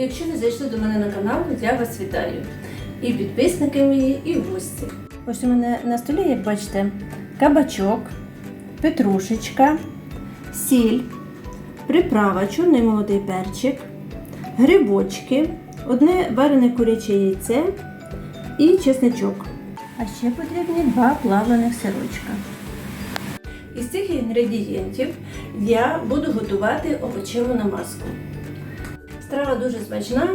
Якщо ви зайшли до мене на канал, я вас вітаю. І підписники мої, і гості. Ось у мене на столі, як бачите, кабачок, петрушечка, сіль, приправа, чорний молодий перчик, грибочки, одне варене куряче яйце і чесничок. А ще потрібні два плавлених сирочка. Із цих інгредієнтів я буду готувати овочеву намазку. Страва дуже смачна,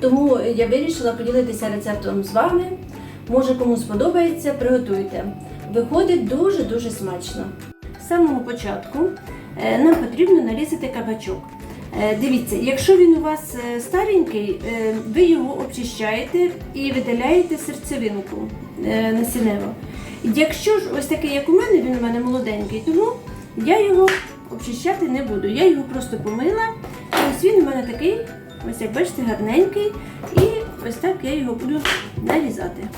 тому я вирішила поділитися рецептом з вами. Може кому сподобається, приготуйте. Виходить дуже-дуже смачно. З самого початку е, нам потрібно нарізати кабачок. Е, Дивіться, якщо він у вас е, старенький, ви його обчищаєте і видаляєте серцевинку насіннево. Якщо ж ось такий, як у мене, він у мене молоденький, тому я його обчищати не буду. Я його просто помила. Він у мене такий, ось як бачите, гарненький. І ось так я його буду нарізати.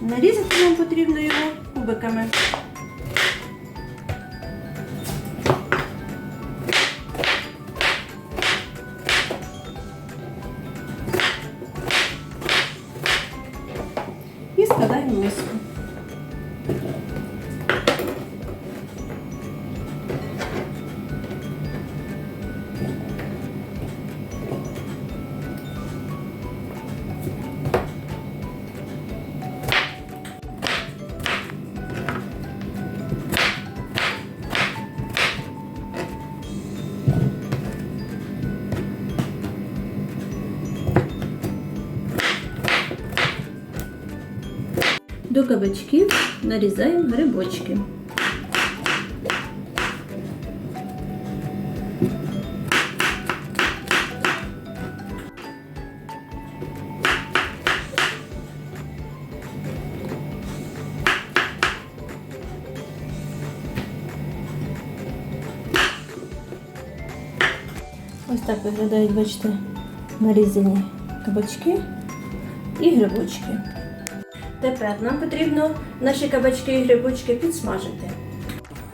Нарізати нам потрібно його кубиками. І складаємо миску. До кабачків нарізаємо грибочки. Ось так виглядають, бачите, нарізані кабачки і грибочки. Тепер нам потрібно наші кабачки і грибочки підсмажити.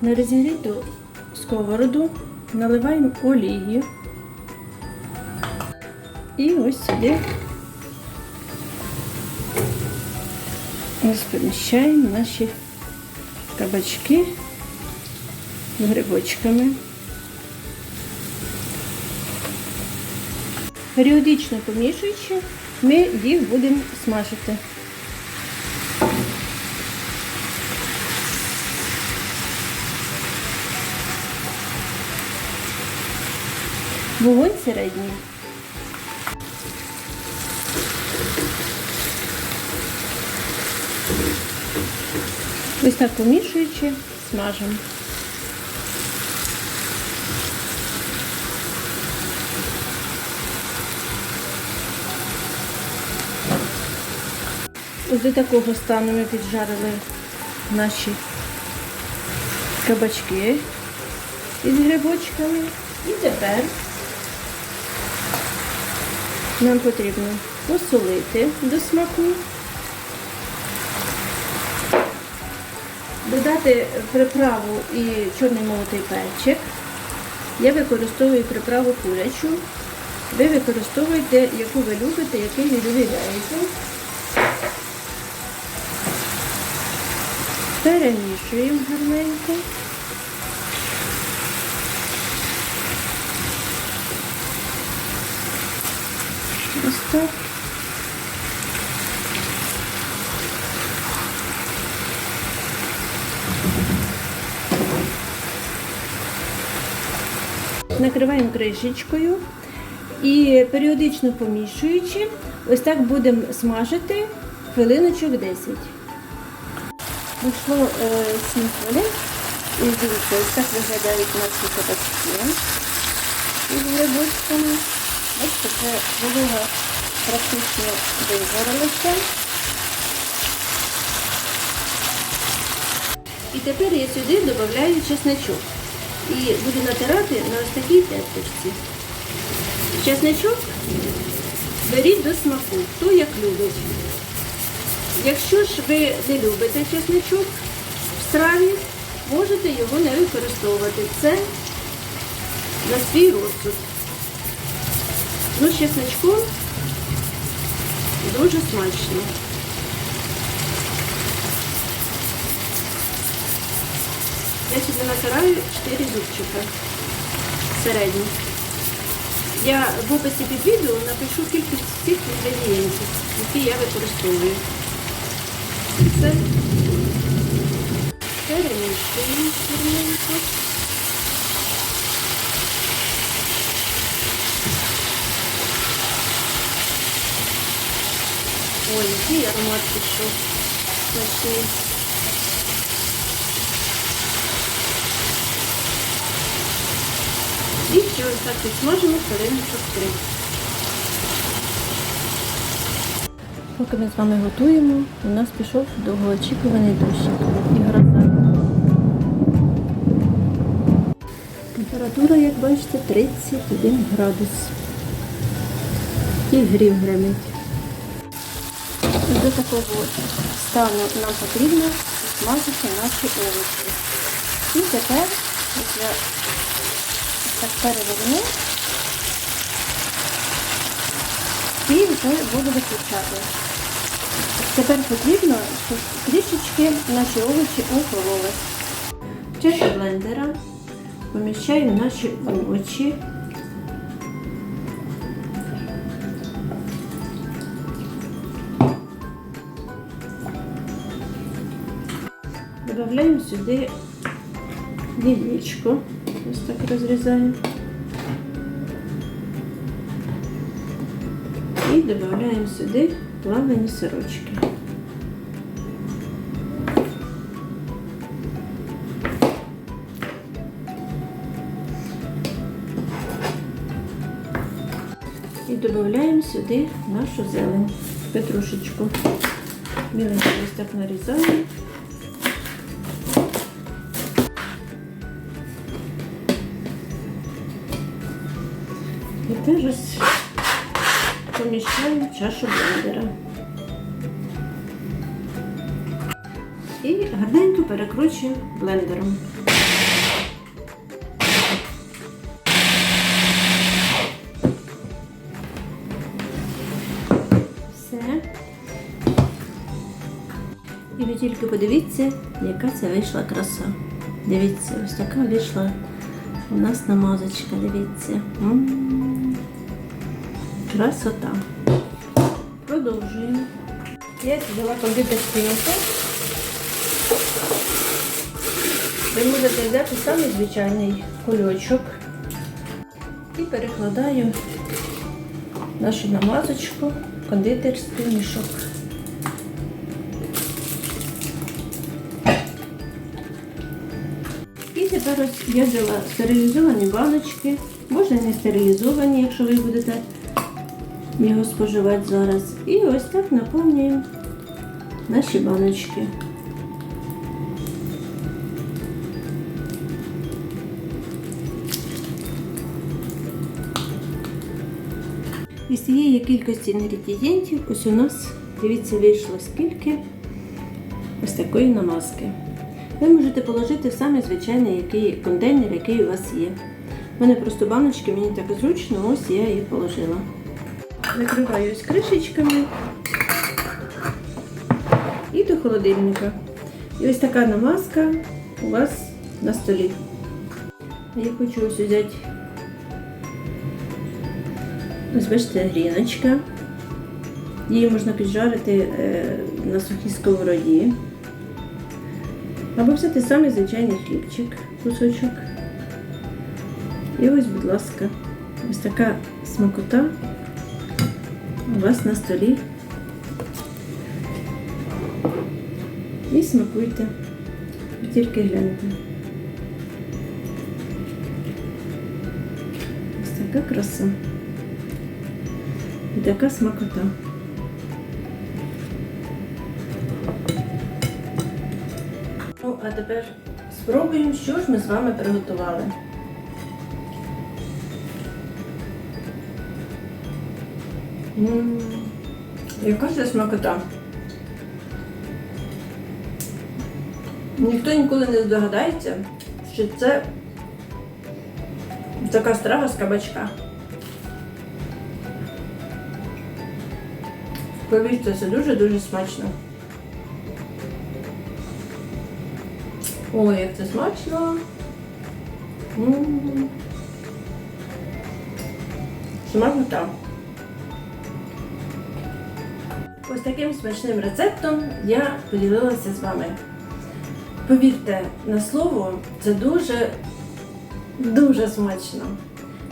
На розігріту сковороду наливаємо олії. І ось сюди розпоміщаємо наші кабачки з грибочками. Періодично помішуючи, ми їх будемо смажити. Вогонь середній. Ось так помішуючи, смажимо. Ось до такого стану ми піджарили наші кабачки із грибочками. І тепер нам потрібно посолити до смаку, додати приправу і чорний молотий перчик. Я використовую приправу курячу. Ви використовуєте, яку ви любите, який ви довіряєте. Перемішуємо гарненько. Ось так. Накриваємо кришечкою і періодично помішуючи, ось так будемо смажити хвилиночок 10. Вийшло е, 7 хвилин. І дивіться, ось так виглядають наші кабачки із грибочками. Ось таке волога практично вигоралася. І тепер я сюди додаю чесночок. І буду натирати на ось такій терточці. Чесночок беріть до смаку, хто як любить. Якщо ж ви не любите чесночок в страві, можете його не використовувати. Це на свій розсуд. Ну, з чесночком дуже смачно. Я сюди натираю 4 зубчика середні. Я в описі під відео напишу кількість всіх інгредієнтів, які я використовую. Це перемішуємо Ой, який аромат пішов. Смачний. І ще ось так підсмажимо хвилиночок три. Поки ми з вами готуємо, у нас пішов довгоочікуваний дощик і гроза. Температура, як бачите, 31 градус. І грів гремить. До такого стану нам потрібно смажити наші овочі. І тепер, я так переверну і вже буду виключати. Тепер потрібно, щоб трішечки наші овочі охололи. Чашу блендера поміщаю наші овочі. Добавляємо сюди яєчко. Ось так розрізаємо. І додаємо сюди плавлені сирочки. І додаємо сюди нашу зелень, петрушечку. Міленько ось так нарізаємо. Теж ось поміщаємо в чашу блендера. І гарненько перекручуємо блендером. Все. І ви тільки подивіться, яка це вийшла краса. Дивіться, ось така вийшла у нас намазочка, дивіться. М. Красота. Продовжуємо. Я взяла кондитерський мішок. Ви можете взяти самий звичайний кульочок і перекладаю нашу намазочку в кондитерський мішок. І тепер ось я взяла стерилізовані баночки, можна не стерилізовані, якщо ви будете його споживати зараз. І ось так наповнюємо наші баночки. Із цієї кількості інгредієнтів ось у нас, дивіться, вийшло скільки ось такої намазки. Ви можете положити в самий звичайний який, контейнер, який у вас є. У мене просто баночки, мені так зручно, ось я їх положила. Накриваю ось кришечками і до холодильника. І ось така намазка у вас на столі. Я хочу ось взяти, ось бачите, гріночка. Її можна піджарити е, на сухій сковороді. Або взяти самий звичайний хлібчик, кусочок. І ось, будь ласка, ось така смакота у вас на столі. І смакуйте. Тільки гляньте. Ось така краса. І така смакота. Ну, а тепер спробуємо, що ж ми з вами приготували. М, Яка це смакота? Ніхто ніколи не здогадається, що це така страва з кабачка. Повірте, це дуже-дуже смачно. Ой, як це смачно. Смакота. Ось таким смачним рецептом я поділилася з вами. Повірте, на слово, це дуже, дуже смачно.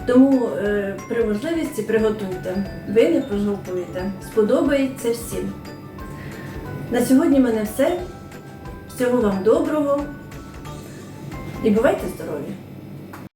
Тому е, при можливості приготуйте. Ви не пожалкуєте. Сподобається всім. На сьогодні в мене все. Всього вам доброго і бувайте здорові!